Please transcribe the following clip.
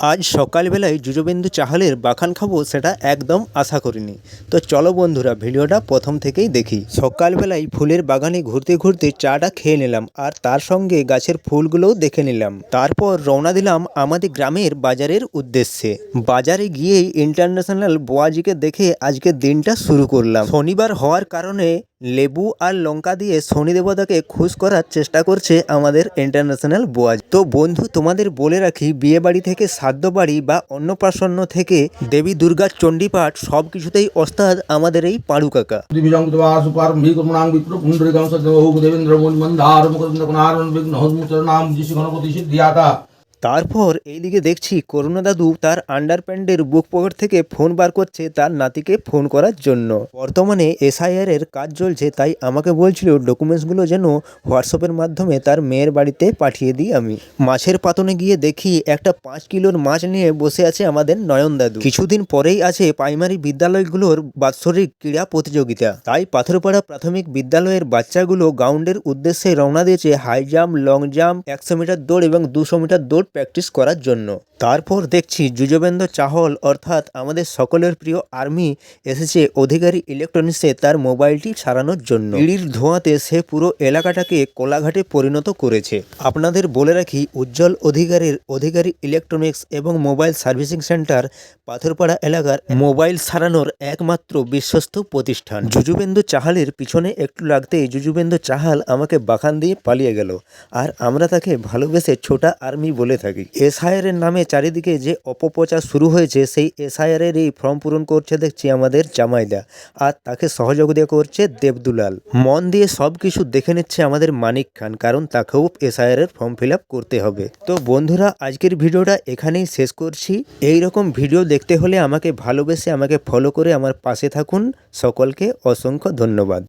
আজ সকালবেলায় যুজবেন্দু চাহালের বাখান খাব সেটা একদম আশা করিনি। তো চলো বন্ধুরা, ভিডিওটা প্রথম থেকেই দেখি। সকালবেলায় ফুলের বাগানে ঘুরতে ঘুরতে চাটা খেয়ে নিলাম আর তার সঙ্গে গাছের ফুলগুলোও দেখে নিলাম। তারপর রওনা দিলাম আমাদের গ্রামের বাজারের উদ্দেশ্যে। বাজারে গিয়েই ইন্টারন্যাশনাল বোয়াজিকে দেখে আজকে দিনটা শুরু করলাম। শনিবার হওয়ার কারণে লেবু আর লঙ্কা দিয়ে শনি দেবতাকে খুশ করার চেষ্টা করছে আমাদের ইন্টারন্যাশনাল বোয়াজ তো বন্ধু, তোমাদের বলে রাখি বিয়ে বাড়ি থেকে শ্রাদ্ধ বাড়ি বা অন্নপ্রাশন্ন থেকে দেবী দুর্গার চণ্ডীপাঠ সব কিছুতেই ওস্তাদ আমাদের এই পাড়ু কাকা। দেবেন্দ্র তারপর এইদিকে দেখছি করুণা দাদু তার আন্ডার প্যান্টের বুক পকেট থেকে ফোন বার করছে তার নাতিকে ফোন করার জন্য। বর্তমানে এসআইআর এর কাজ চলছে, তাই আমাকে বলছিল ডকুমেন্টসগুলো যেন হোয়াটসঅ্যাপের মাধ্যমে তার মেয়ের বাড়িতে পাঠিয়ে দিই আমি। মাছের পাতনে গিয়ে দেখি একটা পাঁচ কিলোর মাছ নিয়ে বসে আছে আমাদের নয়ন দাদু। কিছুদিন পরেই আছে প্রাইমারি বিদ্যালয়গুলোর বাৎসরিক ক্রীড়া প্রতিযোগিতা। তাই পাথরপাড়া প্রাথমিক বিদ্যালয়ের বাচ্চাগুলো গ্রাউন্ডের উদ্দেশ্যে রওনা দিয়েছে। হাই জাম্প লং জাম্প একশো মিটার দৌড় এবং দুশো মিটার দৌড় প্র্যাকটিস করার জন্য। তারপর দেখছি যুজবেন্দ্র চাহল অর্থাৎ আমাদের সকলের প্রিয় আর্মি এসেছে অধিকারী ইলেকট্রনিক্সে তার মোবাইলটি সারানোর জন্য। ইড়ির ধোঁয়াতে সে পুরো এলাকাটাকে কোলাঘাটে পরিণত করেছে। আপনাদের বলে রাখি, উজ্জ্বল অধিকারীর অধিকারী ইলেকট্রনিক্স এবং মোবাইল সার্ভিসিং সেন্টার পাথরপাড়া এলাকার মোবাইল সারানোর একমাত্র বিশ্বস্ত প্রতিষ্ঠান। যুজুবেন্দু চাহালের পিছনে একটু লাগতেই যুজুবেন্দু চাহাল আমাকে বাখান দিয়ে পালিয়ে গেল। আর আমরা তাকে ভালোবেসে ছোটা আর্মি বলে থাকি। এসআইআর এর নামে চারিদিকে যে অপপ্রচার শুরু হয়েছে, সেই এসআইআর এর এই ফর্ম পূরণ করছে দেখছি আমাদের জামাইদা আর তাকে সহযোগিতা করছে দেবদুলাল। মন দিয়ে সব কিছু দেখে নিচ্ছে আমাদের মানিক খান, কারণ তাকেও এসআইআর এর ফর্ম ফিল করতে হবে। তো বন্ধুরা, আজকের ভিডিওটা এখানেই শেষ করছি। এই রকম ভিডিও দেখতে হলে আমাকে ভালোবেসে আমাকে ফলো করে আমার পাশে থাকুন। সকলকে অসংখ্য ধন্যবাদ।